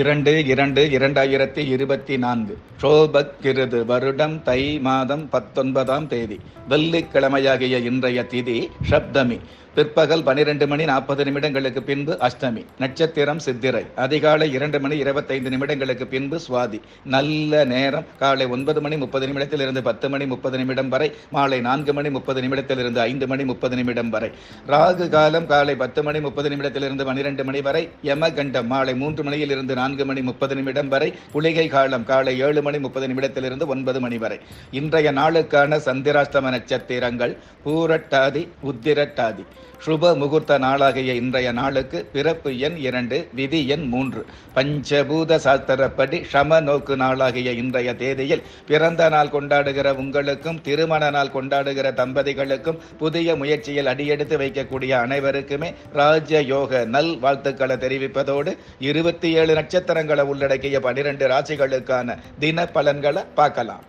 இரண்டு இரண்டு இரண்டாயிரத்தி இருபத்தி நான்கு. ஷோபக் கிருது வருடம் தை மாதம் பத்தொன்பதாம் தேதி. வெள்ளிக்கிழமையாகிய இன்றைய திதி ஷப்தமி பிற்பகல் பனிரெண்டு மணி நாற்பது நிமிடங்களுக்கு பின்பு அஷ்டமி நட்சத்திரம் சித்திரை அதிகாலை இரண்டு மணி இருபத்தைந்து நிமிடங்களுக்கு பின்பு சுவாதி. நல்ல நேரம். காலை ஒன்பது மணி முப்பது நிமிடத்திலிருந்து பத்து மணி முப்பது நிமிடம் வரை மாலை நான்கு மணி முப்பது நிமிடத்திலிருந்து ஐந்து மணி முப்பது நிமிடம் வரை. ராகு காலம் காலை பத்து மணி முப்பது நிமிடத்திலிருந்து பனிரெண்டு மணி வரை யமகண்டம் மாலை மூன்று மணியில் இருந்து நான்கு மணி முப்பது நிமிடம் வரை புலிகை காலம் காலை ஏழு மணி முப்பது நிமிடத்திலிருந்து ஒன்பது மணி வரை. இன்றைய நாளுக்கான சந்திராஷ்டம நட்சத்திரங்கள் பூரட்டாதி உத்திரட்டாதி. சுப முகூர்த்த நாளாகிய இன்றைய நாளுக்கு பிறப்பு எண் இரண்டு விதி எண் மூன்று. பஞ்சபூத சாஸ்திரப்படி சம நோக்கு நாளாகிய இன்றைய தேதியில் பிறந்த நாள் கொண்டாடுகிற உங்களுக்கும் திருமண நாள் கொண்டாடுகிற தம்பதிகளுக்கும் புதிய முயற்சியில் அடியெடுத்து வைக்கக்கூடிய அனைவருக்குமே ராஜ யோக நல் வாழ்த்துக்களை தெரிவிப்பதோடு இருபத்தி ஏழு நட்சத்திரங்களை உள்ளடக்கிய பனிரெண்டு ராசிகளுக்கான தின பலன்களை பார்க்கலாம்.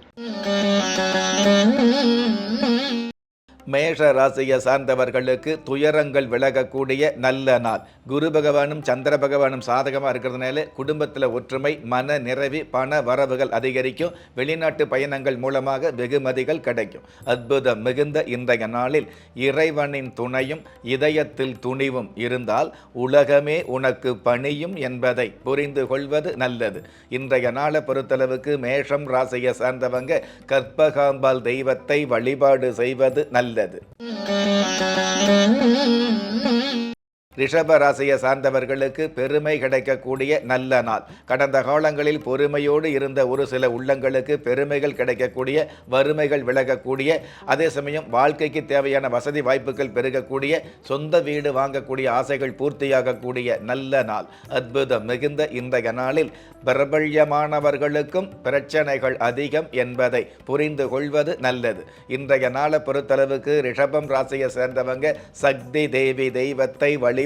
மேஷ ராசியை சார்ந்தவர்களுக்கு துயரங்கள் விலகக்கூடிய நல்ல நாள். குரு பகவானும் சந்திர பகவானும் சாதகமாக இருக்கிறதுனால குடும்பத்தில் ஒற்றுமை மன நிறைவி பண வரவுகள் அதிகரிக்கும். வெளிநாட்டு பயணங்கள் மூலமாக வெகுமதிகள் கிடைக்கும். அற்புதம் மிகுந்த இன்றைய நாளில் இறைவனின் துணையும் இதயத்தில் துணிவும் இருந்தால் உலகமே உனக்கு பணியும் என்பதை புரிந்து கொள்வது நல்லது. இன்றைய நாளை பொறுத்தளவுக்கு மேஷம் ராசியை சார்ந்தவங்க கற்பகாம்பால் தெய்வத்தை வழிபாடு செய்வது நல்லது. நல்லது ரிஷப ராசியை சார்ந்தவர்களுக்கு பெருமை கிடைக்கக்கூடிய நல்ல நாள். கடந்த காலங்களில் பொறுமையோடு இருந்த ஒரு சில உள்ளங்களுக்கு பெருமைகள் கிடைக்கக்கூடிய வறுமைகள் விலகக்கூடிய அதே சமயம் வாழ்க்கைக்கு தேவையான வசதி வாய்ப்புகள் பெருகக்கூடிய சொந்த வீடு வாங்கக்கூடிய ஆசைகள் பூர்த்தியாகக்கூடிய நல்ல நாள். அற்புதம் மிகுந்த இன்றைய நாளில் பிரபல்யமானவர்களுக்கும் பிரச்சனைகள் அதிகம் என்பதை புரிந்து கொள்வது நல்லது. இன்றைய நாளை பொறுத்தளவுக்கு ரிஷபம் ராசியை சேர்ந்தவங்க சக்தி தேவி தெய்வத்தை வழி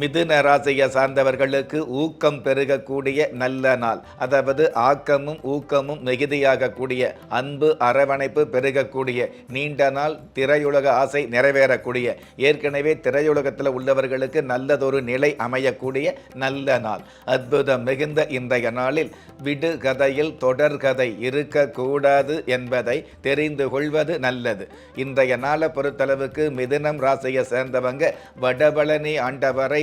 மிதுன ராசியை சார்ந்தவர்களுக்கு ஊக்கம் பெருகக்கூடிய நல்ல நாள். அதாவது ஆக்கமும் ஊக்கமும் மிகுதியாகக்கூடிய அன்பு அரவணைப்பு பெருகக்கூடிய நீண்ட நாள் திரையுலக ஆசை நிறைவேறக்கூடிய ஏற்கனவே திரையுலகத்தில் உள்ளவர்களுக்கு நல்லதொரு நிலை அமையக்கூடிய நல்ல நாள். அற்புதம் மிகுந்த இன்றைய நாளில் விடு கதையில் தொடர்கதை இருக்கக்கூடாது என்பதை தெரிந்து கொள்வது நல்லது. இன்றைய நாளை பொறுத்தளவுக்கு மிதுனம் ராசியை சேர்ந்தவங்க வடபழனி ஆண்டவரை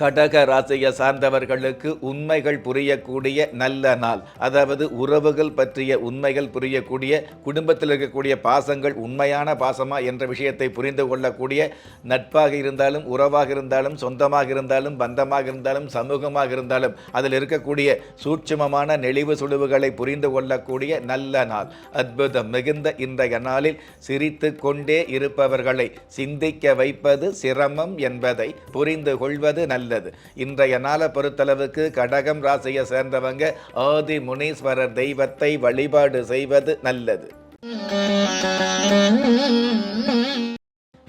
கடக ராசியை சார்ந்தவர்களுக்கு உண்மைகள் புரியக்கூடிய நல்ல நாள். அதாவது உறவுகள் பற்றிய உண்மைகள் புரியக்கூடிய குடும்பத்தில் இருக்கக்கூடிய பாசங்கள் உண்மையான பாசமா என்ற விஷயத்தை புரிந்து கொள்ளக்கூடிய நட்பாக இருந்தாலும் உறவாக இருந்தாலும் சொந்தமாக இருந்தாலும் பந்தமாக இருந்தாலும் சமூகமாக இருந்தாலும் அதில் இருக்கக்கூடிய சூட்சுமமான நெளிவு சுழிவுகளை புரிந்து கொள்ளக்கூடிய நல்ல நாள். அற்புதம் மிகுந்த இன்றைய நாளில் சிரித்து கொண்டே இருப்பவர்களை சிந்திக்க வைப்பது சிரமம் என்பதை புரிந்து கொள்வது நல்ல நல்லது இன்றைய நாளை பொறுத்தளவுக்கு கடகம் ராசியை சேர்ந்தவங்க ஆதி முனீஸ்வரர் தெய்வத்தை வழிபாடு செய்வது நல்லது.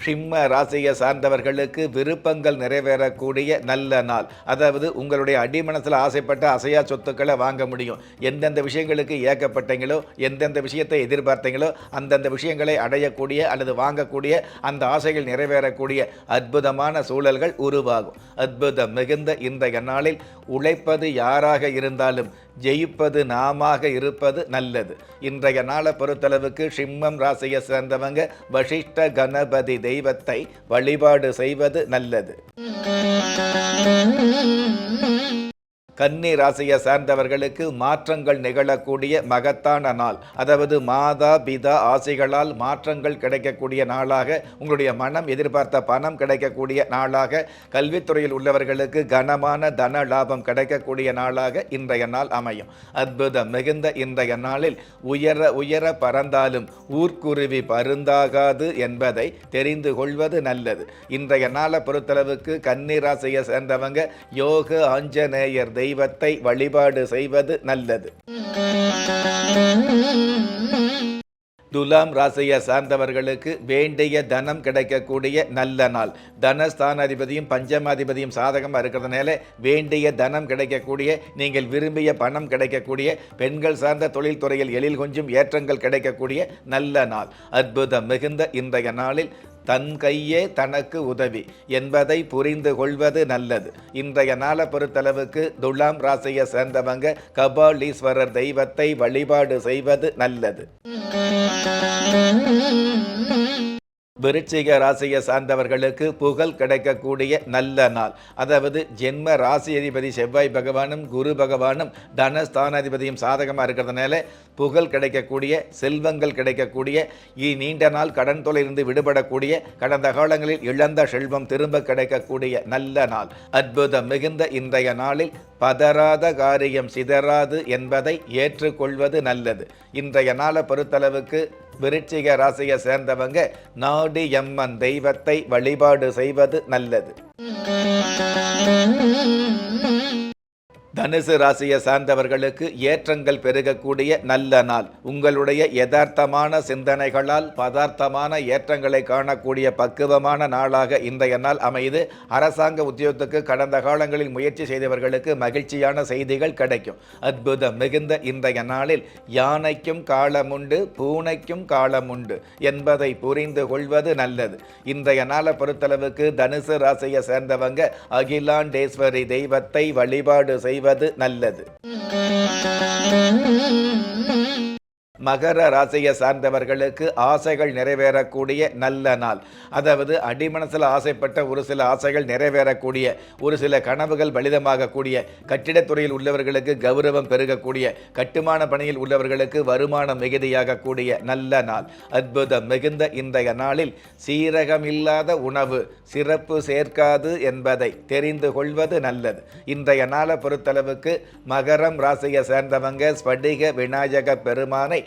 சிம்ம ராசியை சார்ந்தவர்களுக்கு விருப்பங்கள் நிறைவேறக்கூடிய நல்ல நாள். அதாவது உங்களுடைய அடிமனசில் ஆசைப்பட்ட அசையா சொத்துக்களை வாங்க முடியும். எந்தெந்த விஷயங்களுக்கு ஏக்கப்பட்டீங்களோ எந்தெந்த விஷயத்தை எதிர்பார்த்தீங்களோ அந்தந்த விஷயங்களை அடையக்கூடிய அல்லது வாங்கக்கூடிய அந்த ஆசைகள் நிறைவேறக்கூடிய அற்புதமான சூழல்கள் உருவாகும். அற்புதம் மிகுந்த இன்றைய நாளில் உழைப்பது யாராக இருந்தாலும் ஜெயிப்பது நாமாக இருப்பது நல்லது. இன்றைய நாளை பொறுத்தளவுக்கு சிம்மம் ராசியை சேர்ந்தவங்க வசிஷ்ட கணபதி தெய்வத்தை வழிபாடு செய்வது நல்லது. கன்னி ராசியை சார்ந்தவர்களுக்கு மாற்றங்கள் நிகழக்கூடிய மகத்தான நாள். அதாவது மாதா பிதா ஆசைகளால் மாற்றங்கள் கிடைக்கக்கூடிய நாளாக உங்களுடைய மனம் எதிர்பார்த்த பணம் கிடைக்கக்கூடிய நாளாக கல்வித்துறையில் உள்ளவர்களுக்கு கனமான தன லாபம் கிடைக்கக்கூடிய நாளாக இன்றைய நாள் அமையும். அற்புதம் மிகுந்த இன்றைய நாளில் உயர உயர பறந்தாலும் ஊர்க்குருவி பருந்தாகாது என்பதை தெரிந்து கொள்வது நல்லது. இன்றைய நாளை பொறுத்தளவுக்கு கன்னி ராசியை சேர்ந்தவங்க யோக ஆஞ்சநேயர் தெய்வத்தை வழிபாடு செய்வது நல்லது. துலாம் ராசியை சார்ந்தவர்களுக்கு வேண்டிய தனம் கிடைக்கக்கூடிய நல்ல நாள். தனஸ்தானாதிபதியும் பஞ்சமாதிபதியும் சாதகமாக இருக்கிறதுனால வேண்டிய தனம் கிடைக்கக்கூடிய நீங்கள் விரும்பிய பணம் கிடைக்கக்கூடிய பெண்கள் சார்ந்த தொழில்துறையில் எழில் கொஞ்சம் ஏற்றங்கள் கிடைக்கக்கூடிய நல்ல நாள். அற்புதம் மிகுந்த இன்றைய நாளில் தன் கையே தனக்கு உதவி என்பதை புரிந்து கொள்வது நல்லது. இன்றைய நாளை பொறுத்தளவுக்கு துலாம் ராசியை சேர்ந்தவங்க கபாலீஸ்வரர் தெய்வத்தை வழிபாடு செய்வது நல்லது. விருச்சிக ராசியை சார்ந்தவர்களுக்கு புகழ் கிடைக்கக்கூடிய நல்ல நாள். அதாவது ஜென்ம ராசி அதிபதி செவ்வாய் பகவானும் குரு பகவானும் தனஸ்தானாதிபதியும் சாதகமாக இருக்கிறதுனால புகழ் கிடைக்கக்கூடிய செல்வங்கள் கிடைக்கக்கூடிய இ நீண்ட நாள் கடன் தொலையிலிருந்து விடுபடக்கூடிய கடந்த காலங்களில் இழந்த செல்வம் திரும்ப கிடைக்கக்கூடிய நல்ல நாள். அற்புதம் மிகுந்த இன்றைய நாளில் பதறாத காரியம் சிதறாது என்பதை ஏற்றுக்கொள்வது நல்லது. இன்றைய நாளை பொறுத்தளவுக்கு விருச்சிக ராசியை சேர்ந்தவங்க நாடி எம்மன் தெய்வத்தை வழிபாடு செய்வது நல்லது. தனுசு ராசியை சார்ந்தவர்களுக்கு ஏற்றங்கள் பெருகக்கூடிய நல்ல நாள். உங்களுடைய யதார்த்தமான சிந்தனைகளால் பதார்த்தமான ஏற்றங்களை காணக்கூடிய பக்குவமான நாளாக இன்றைய நாள் அமைது. அரசாங்க உத்தியோகத்துக்கு கடந்த காலங்களில் முயற்சி செய்தவர்களுக்கு மகிழ்ச்சியான செய்திகள் கிடைக்கும். அற்புதம் மிகுந்த இன்றைய நாளில் யானைக்கும் காலமுண்டு பூனைக்கும் காலமுண்டு என்பதை புரிந்து கொள்வது நல்லது. இன்றைய நாளை பொறுத்தளவுக்கு தனுசு ராசியை சேர்ந்தவங்க அகிலாண்டேஸ்வரி தெய்வத்தை வழிபாடு செய்வது நல்லது. மகர ராசியை சார்ந்தவர்களுக்கு ஆசைகள் நிறைவேறக்கூடிய நல்ல நாள். அதாவது அடிமனசில் ஆசைப்பட்ட ஒரு சில ஆசைகள் நிறைவேறக்கூடிய ஒரு சில கனவுகள் பலிதமாகக்கூடிய கட்டிடத்துறையில் உள்ளவர்களுக்கு கௌரவம் பெருகக்கூடிய கட்டுமான பணியில் உள்ளவர்களுக்கு வருமானம் மிகுதியாகக்கூடிய நல்ல நாள். அற்புதம் மிகுந்த இன்றைய நாளில் சீரகமில்லாத உணவு சிறப்பு சேர்க்காது என்பதை தெரிந்து கொள்வது நல்லது. இன்றைய நாளை பொறுத்தளவுக்கு மகரம் ராசியை சேர்ந்தவங்க ஸ்படிக விநாயக பெருமானை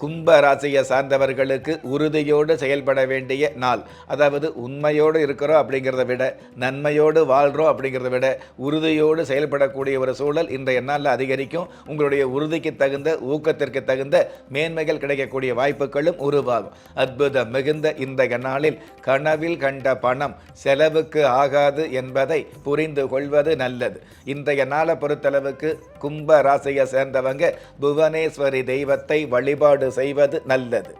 கும்ப ராசியை சார்ந்தவர்களுக்கு உறுதியோடு செயல்பட வேண்டிய நாள். அதாவது உண்மையோடு இருக்கிறோம் அப்படிங்கிறத விட நன்மையோடு வாழ்கிறோம் அப்படிங்கிறத விட உறுதியோடு செயல்படக்கூடிய ஒரு சூழல் இன்றைய நாளில் அதிகரிக்கும். உங்களுடைய உறுதிக்கு தகுந்த ஊக்கத்திற்கு தகுந்த மேன்மைகள் கிடைக்கக்கூடிய வாய்ப்புகளும் உருவாகும். அற்புதம் மிகுந்த இன்றைய நாளில் கனவில் கண்ட பணம் செலவுக்கு ஆகாது என்பதை புரிந்து கொள்வது நல்லது. இன்றைய நாளை பொறுத்தளவுக்கு கும்ப ராசியை சேர்ந்தவங்க புவனேஸ்வரி தெய்வத்தை வழிபாடு செய்வது நல்லது.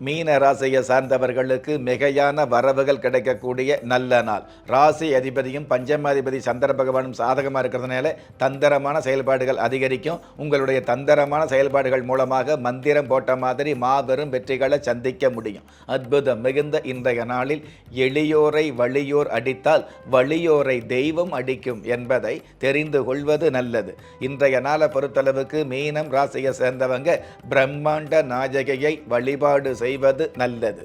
மீன ராசியை சார்ந்தவர்களுக்கு மிகையான வரவுகள் கிடைக்கக்கூடிய நல்ல நாள். ராசி அதிபதியும் பஞ்சமாதிபதி சந்திர பகவானும் சாதகமாக இருக்கிறதுனால தந்திரமான செயல்பாடுகள் அதிகரிக்கும். உங்களுடைய தந்திரமான செயல்பாடுகள் மூலமாக மந்திரம் போட்ட மாதிரி மாபெரும் வெற்றிகளை சந்திக்க முடியும். அற்புதம் மிகுந்த இன்றைய நாளில் எளியோரை வலியோர் அடித்தால் வலியோரை தெய்வம் அடிக்கும் என்பதை தெரிந்து கொள்வது நல்லது. இன்றைய நாளை பொறுத்தளவுக்கு மீனம் ராசியை சேர்ந்தவங்க பிரம்மாண்ட நாயகியை வழிபாடு செய்வது நல்லது.